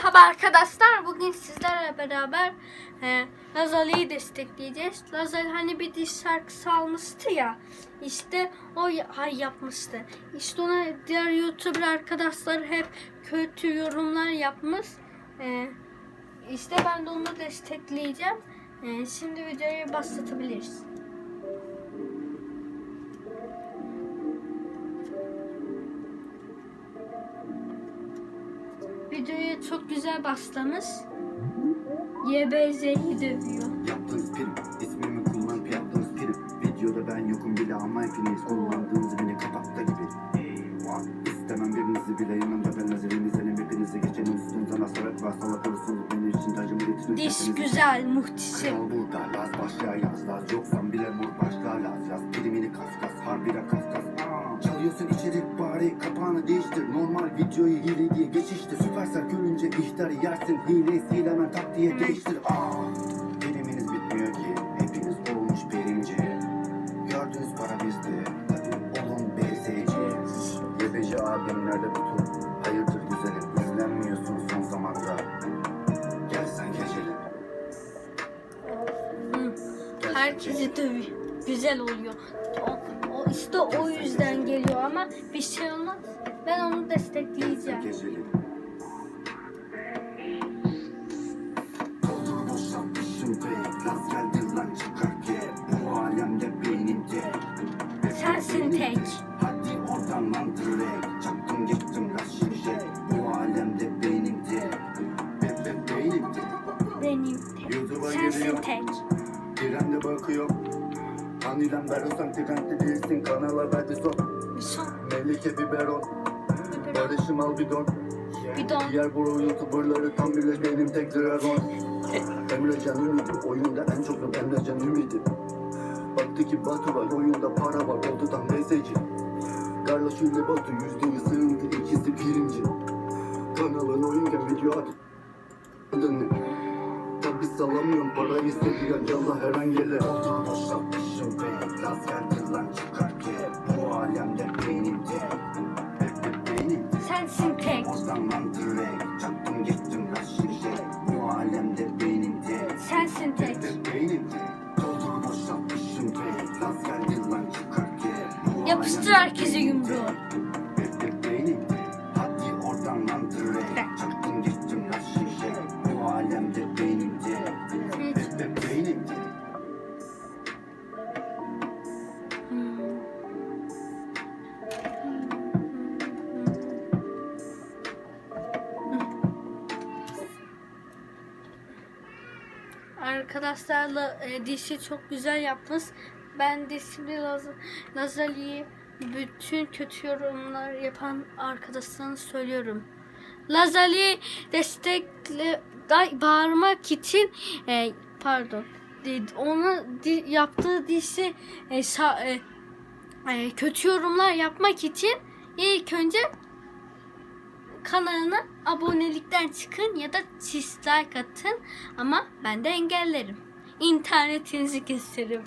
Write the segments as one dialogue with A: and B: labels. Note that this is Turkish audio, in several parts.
A: Merhaba arkadaşlar. Bugün sizlerle beraber e, Lazali'yi destekleyeceğiz. Lazali hani bir diş şarkısı almıştı ya. İşte o hay yapmıştı. İşte ona diğer YouTuber arkadaşlar hep kötü yorumlar yapmış. E, işte ben de onu destekleyeceğim. E, şimdi videoyu başlatabiliriz. Videoya çok güzel başlamış. YBZ'yi dövüyor.
B: Yaptığınız prim, ismimi kullanıp yaptığınız prim. Videoda ben yokum bile ama hepiniz kullandığınız beni kapakta gibi. Eyvah. İstemem birinizi bile yanımda ben nazirinizden hepinize geçenin üstünüzden asarak ve salak olursunuz benim için tacımı getirin
A: Diş güzel, muhteşem.
B: Kral burada laz başlığa yaz laz Yoksan bile vur başlığa laz yaz. Primini kas kas harbire kas kas Aa, Çalıyorsun içerik bari kapağını değiştir. Normal videoyu hile diye geçiştir. Süpersel görünce ihtar yersin. Hile silemen tak diye değiştir. Aa, Priminiz bitmiyor ki. Hepiniz olmuş birinci Gördüğünüz para bizde. Olun BSC Yebeci abim nerede bu tur Hayırdır güzelim? İzlenmiyorsun son zamanda. Gel sen gecelim
A: Hı. Herkesi dövüyor. Güzel oluyor. İşte o yüzden geliyor ama bir şey olmaz. Ben onu destekleyeceğim. Sensin tek.
B: Hadi oradan lan direkt Çaktım gittim lan şimşek Bu alemde benim tek Be be benim tek
A: Benim tek. Sensin
B: geliyor.
A: tek.
B: Trende bakıyor Aniden veriyorsan trende değilsin Kanala son
A: Bir son.
B: Melike biberon. Barış'ım al bidon.
A: Bidon.
B: Diğer bro youtuberları tam bilir benim tek dragon. Emrecan ümidi oyunda en çok Emrecan ümidi Baktı ki Batu var oyunda para var oldu tam mesajı Kardeş ile Batu yüzde yüz sığındı ikisi birinci Kanalın oyunken video at. Dönün Tabi sallamıyorum para istediğin yallah her an gelir. Oldu boşaltmışım bey Laz geldi lan çıkar ki. Bu alemde benim tek
A: Sensin tek.
B: Oradan lan direkt Çaktım gittim lan şimşek. Bu alemde benim tek
A: Sensin tek.
B: Benim tek. Doldur boşaltmışım pek Laz geldi lan çıkar ki.
A: Yapıştır herkese yumruğu. Arkadaşlarla e, dişi çok güzel yapmış. Ben de şimdi Laz Lazali'yi bütün kötü yorumlar yapan arkadaşlarına söylüyorum. Lazali destekle bağırmak için e, pardon ona di- yaptığı dişi e, e, e, kötü yorumlar yapmak için ilk önce kanalına abonelikten çıkın ya da çiz like atın ama ben de engellerim. İnternetinizi keserim.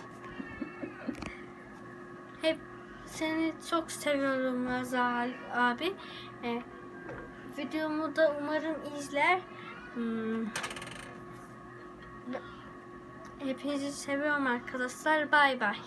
A: Hep seni çok seviyorum Lazal abi. E, videomu da umarım izler. Hmm. Hepinizi seviyorum arkadaşlar. Bay bay.